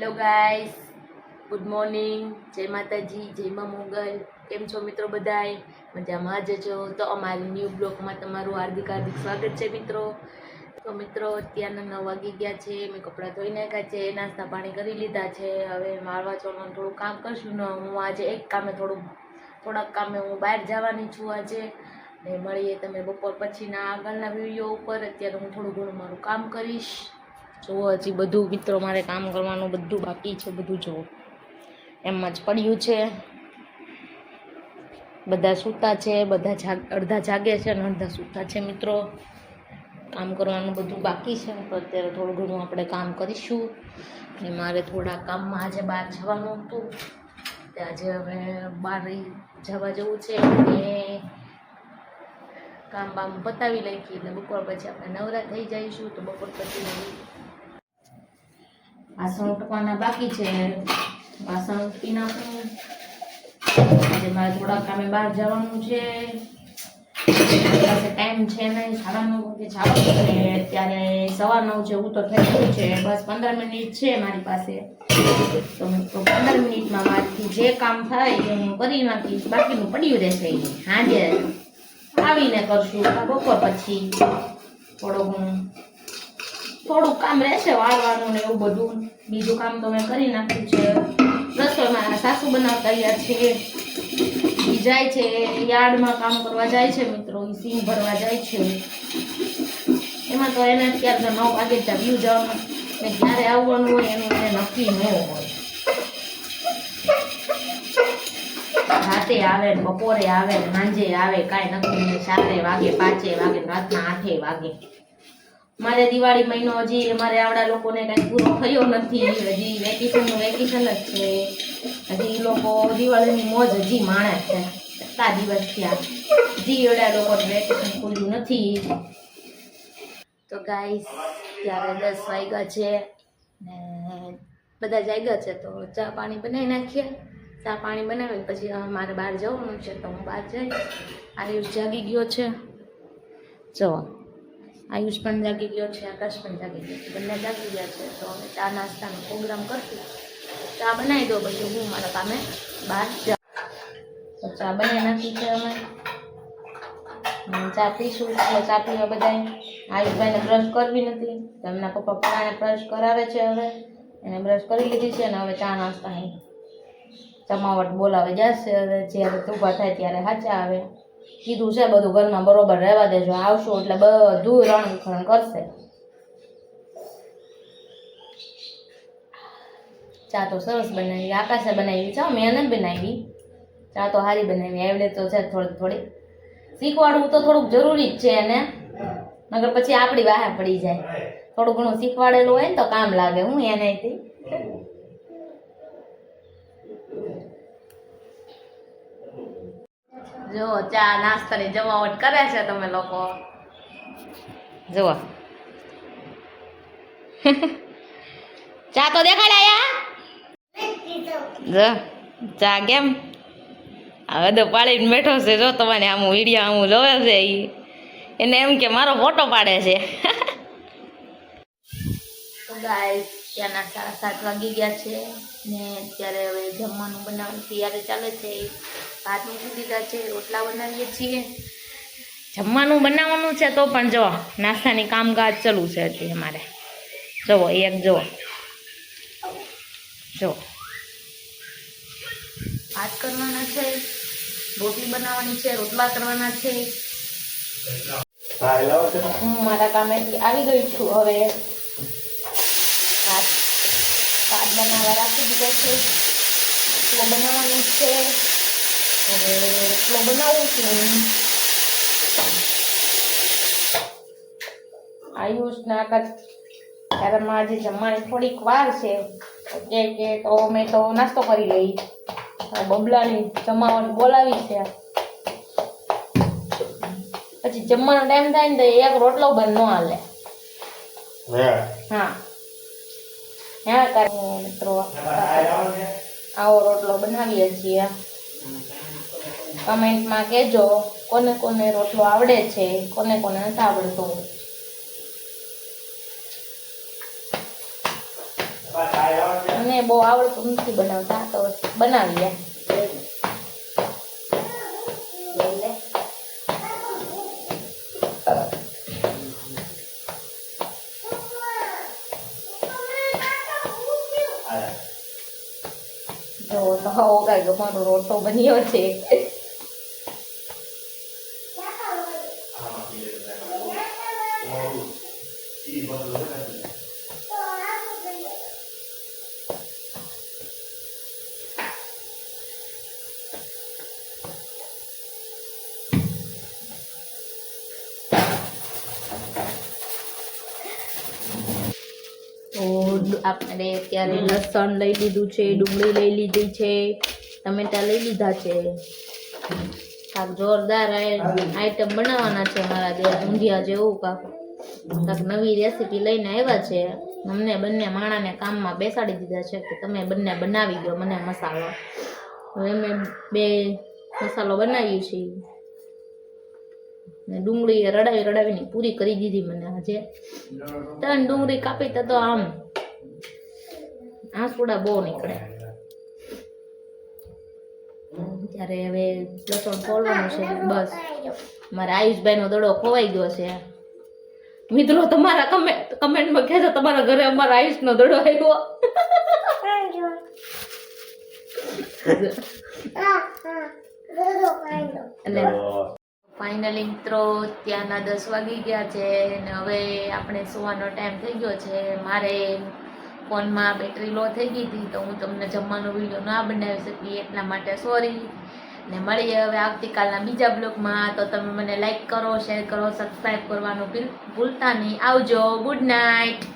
Hello guys, good morning, જય માતાજી, જય મા મોગલ, કેમ છો મિત્રો બધાય? મજામાં જ છો? તો અમારી ન્યૂ બ્લોગમાં તમારું હાર્દિક હાર્દિક સ્વાગત છે મિત્રો. તો મિત્રો, અત્યારના નવ વાગી ગયા છે, મેં કપડાં ધોઈ નાખ્યા છે, નાસ્તા પાણી કરી લીધા છે. હવે મારવા ચોરવાનું થોડું કામ કરશું, ને હું આજે એક કામે થોડું, થોડાક કામે હું બહાર જવાની છું આજે. ને મળીએ તમે બપોર પછીના આગળના વીડિયો ઉપર. અત્યારે હું થોડું ઘણું મારું કામ કરીશ. જુઓ હજી બધું મિત્રો મારે કામ કરવાનું બધું બાકી છે, બધું જુઓ એમાં જ પડ્યું છે. બધા સૂતા છે, બધા જાગ, અડધા જાગે છે અને અડધા સૂતા છે મિત્રો. કામ કરવાનું બધું બાકી છે. અત્યારે થોડું ઘણું આપણે કામ કરીશું. અને મારે થોડા કામમાં આજે બહાર જવાનું હતું. આજે હવે બહાર જવા જવું છે અને કામ બામ પતાવી લખી એટલે બપોર પછી આપણે નવરા થઈ જઈશું. તો બપોર પછી વાસણ ઉટકવાના બાકી છે. વાસણ ઉટકી નાખું આજે મારે થોડા કામે બહાર જવાનું છે. પાસે ટાઈમ છે નહીં. સાડા નવ વાગે જવાનું છે. અત્યારે સવા નવ છે હું તો ગયું છે. બસ પંદર મિનિટ છે મારી પાસે. તો તો પંદર મિનિટમાં મારાથી જે કામ થાય એ હું કરી નાખીશ. બાકીનું પડ્યું રહેશે હાજે આવીને કરશું. બપોર પછી થોડો ઘણું થોડુંક કામ રહેશે, વાળવાનું ને એવું બધું. બીજું કામ તો મેં કરી નાખ્યું છે. રસોઈમાં સાસુ બનાવતા રહ્યા છે. જાય છે યાર્ડમાં કામ કરવા જાય છે મિત્રો. સિંગ ભરવા જાય છે. એમાં તો એને અત્યારે નવ વાગે જ વ્યૂ જવાનું. ને ક્યારે આવવાનું હોય એનું એને નક્કી ન હોય. રાતે આવે બપોરે આવે ને સાંજે આવે, કાંઈ નક્કી નહીં. ચારે વાગે, પાંચે વાગે, રાતના આઠે વાગે. મારે દિવાળી મહિનો હજી અમારે આવડા લોકોને કાંઈ પૂરો થયો નથી. હજી વેકેશનનું વેકેશન જ છે. હજી લોકો દિવાળીની મોજ હજી માણે છે. કેટલા દિવસ થયા. હજી એવડા લોકોને વેકેશન ખુલ્યું નથી. તો ગાઈસ ત્યારે દસ વાગ્યા છે ને બધા જાગ્યા છે તો ચા પાણી બનાવી નાખીએ. ચા પાણી બનાવીને પછી મારે બહાર જવાનું છે તો હું બહાર જઈશ. આયુષ જાગી ગયો છે. જો આયુષ પણ જાગી ગયો છે, આકાશ પણ જાગી ગયો છે, બંને જાગી ગયા છે. તો અમે ચા નાસ્તાનો પ્રોગ્રામ કરશું. ચા બનાવી દો પછી હું મારા કામે બહાર તો ચા બનાવી નાખી છે અમે. ચા પીશું ચા પીવા બધાય. આયુષભાઈને બ્રશ કરવી નથી. તો એમના પપ્પા પરાણે બ્રશ કરાવે છે હવે. એને બ્રશ કરી લીધી છે અને હવે ચા નાસ્તા જમાવટ બોલાવે જશે હવે. જ્યારે ઊભા થાય ત્યારે સાચા આવે. કીધું છે બધું ઘરમાં બરોબર રહેવા દેજો, આવશું એટલે બધું રણખણ કરશે. ચા તો સરસ બનાવી, આકાશે બનાવી, ચા મેં નથી બનાવી. ચા તો સારી બનાવી, આવડે તો છે થોડીક થોડી શીખવાડવું તો થોડુંક જરૂરી જ છે એને. નગર પછી આપણી વાહે પડી જાય. થોડું ઘણું શીખવાડેલું હોય ને તો કામ લાગે, હું એનાથી જો, ચા, નાસ્તાની જમાવટ કરે છે તમે લોકો. જુઓ. ચા તો દેખાડાયા જો, ચા કેમ? હવે તો પાડીને બેઠો છે, જો, તમારે આમ વીડિયો આમ જોવે છે એ એને એમ કે મારો ફોટો પાડે છે. ગાઈસ ત્યાંના સાડા સાત વાગી ગયા છે ને અત્યારે હવે જમવાનું બનાવવાની તૈયારી ચાલે છે. ભાત મૂકી દીધા છે રોટલા બનાવીએ છીએ. જમવાનું બનાવવાનું છે તો પણ જો નાસ્તાની કામકાજ ચાલુ છે હજી અમારે. જુઓ એક જુઓ. જો ભાત કરવાના છે રોટલી બનાવવાની છે રોટલા કરવાના છે. હું મારા કામેથી આવી ગઈ છું હવે ભાત ભાત બનાવવા રાખી દીધો છે. બનાવવાનું છે. હવે રોટલો બનાવું છું આયુષ ના ત્યારે આજે જમવાની થોડીક વાર છે કે કે તો મેં તો નાસ્તો કરી લઈ બબલાની જમાવટ બોલાવી છે પછી જમવાનો ટાઈમ થાય ને તો એક રોટલો બંધ ન હાલે હા. હા કારણ મિત્રો આવો રોટલો બનાવીએ છીએ કમેન્ટમાં કહેજો કોને કોને રોટલો આવડે છે કોને કોને નથી આવડતો. મને બહુ આવડતું નથી બનાવતા તો બનાવીએ. જો તો હવો કાંઈ મારો રોટો બન્યો છે. આપણે અત્યારે લસણ લઈ લીધું છે, ડુંગળી લઈ લીધી છે, ટમેટા લઈ લીધા છે. કાંક જોરદાર આઈટમ બનાવવાના છે મારા જે ઊંધિયા જેવું કાંક. કાંક નવી રેસીપી લઈને આવ્યા છે. અમને બંને માણાને કામમાં બેસાડી દીધા છે કે તમે બંને બનાવી દો મને મસાલો. હવે અમે બે મસાલો બનાવીએ છીએ. ને ડુંગળી રડાવી રડાવીને પૂરી કરી દીધી મને આજે. ત્રણ ડુંગળી કાપી તો આમ આંસુડા બહુ નીકળે. ત્યારે હવે લસણ ખોલવાનું છે, બસ. મારા આયુષભાઈનો દડો ખોવાઈ ગયો છે. મિત્રો, તમારા કમેન્ટ કમેન્ટમાં કહેજો, તમારા ઘરે અમારા આયુષનો દડો આવ્યો. એટલે ફાઇનલી મિત્રો, ત્યાંના દસ વાગી ગયા છે અને હવે આપણે સુવાનો ટાઈમ થઈ ગયો છે. મારે ફોનમાં બેટરી લો થઈ ગઈ હતી તો હું તમને જમવાનો વીડિયો ના બનાવી શકી એટલા માટે સોરી ને મળીએ હવે આવતીકાલના બીજા બ્લોગમાં. તો તમે મને લાઈક કરો શેર કરો સબસ્ક્રાઈબ કરવાનું ભૂલતા નહીં. આવજો. Good night